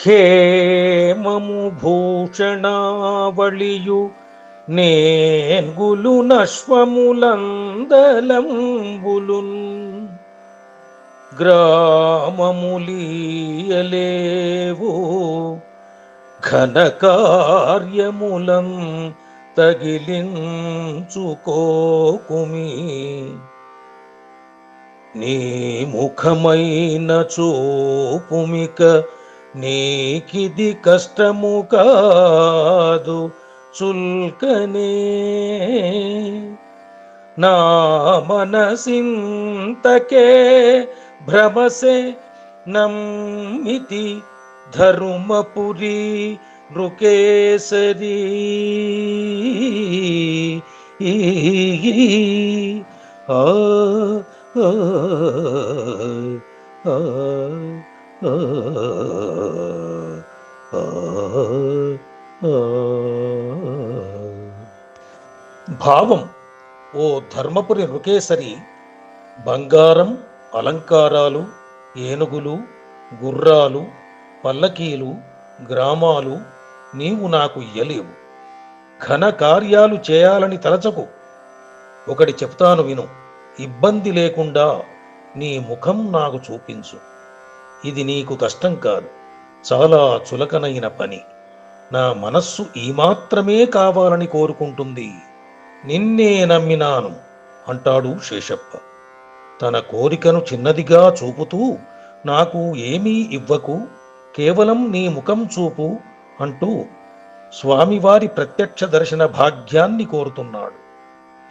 హేమము భూషణావళియు నేంగులు నశ్వములందలంబులున్. గ్రామములీయలేవు ఘనకార్యములం తగిలించుకోకుమి. నీ ముఖమైన చూపుమిక నీకిది కష్టము కాదు చుల్కనే. నా మనసింతకే భ్రమసే నమ్మితి ధర్మపురి నృకేసరి ఆ ఆ, ఆ, భావం ఓ ధర్మపురి రుకేసరి బంగారం అలంకారాలు ఏనుగులు గుర్రాలు పల్లకీలు గ్రామాలు నీవు నాకు ఇయ్యలేవు. ఘన కార్యాలు చేయాలని తలచకు. ఒకటి చెప్తాను విను ఇబ్బంది లేకుండా నీ ముఖం నాకు చూపించు. ఇది నీకు కష్టం కాదు. చాలా చులకనైన పని. నా మనస్సు ఈ మాత్రమే కావాలని కోరుకుంటుంది. నిన్నే నమ్మినాను అంటాడు శేషప్ప. తన కోరికను చిన్నదిగా చూపుతూ నాకు ఏమీ ఇవ్వకు కేవలం నీ ముఖం చూపు అంటూ స్వామివారి ప్రత్యక్ష దర్శన భాగ్యాన్ని కోరుతున్నాడు.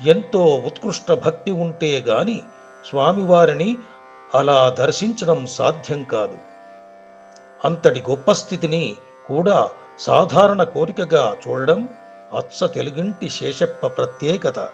ఎంతో ఉత్కృష్ట భక్తి ఉంటే గాని స్వామివారిని అలా దర్శించడం సాధ్యం కాదు. అంతటి గొప్ప స్థితిని కూడా సాధారణ కోరికగా చూడడం అచ్చ తెలుగింటి శేషప్ప ప్రత్యేకత.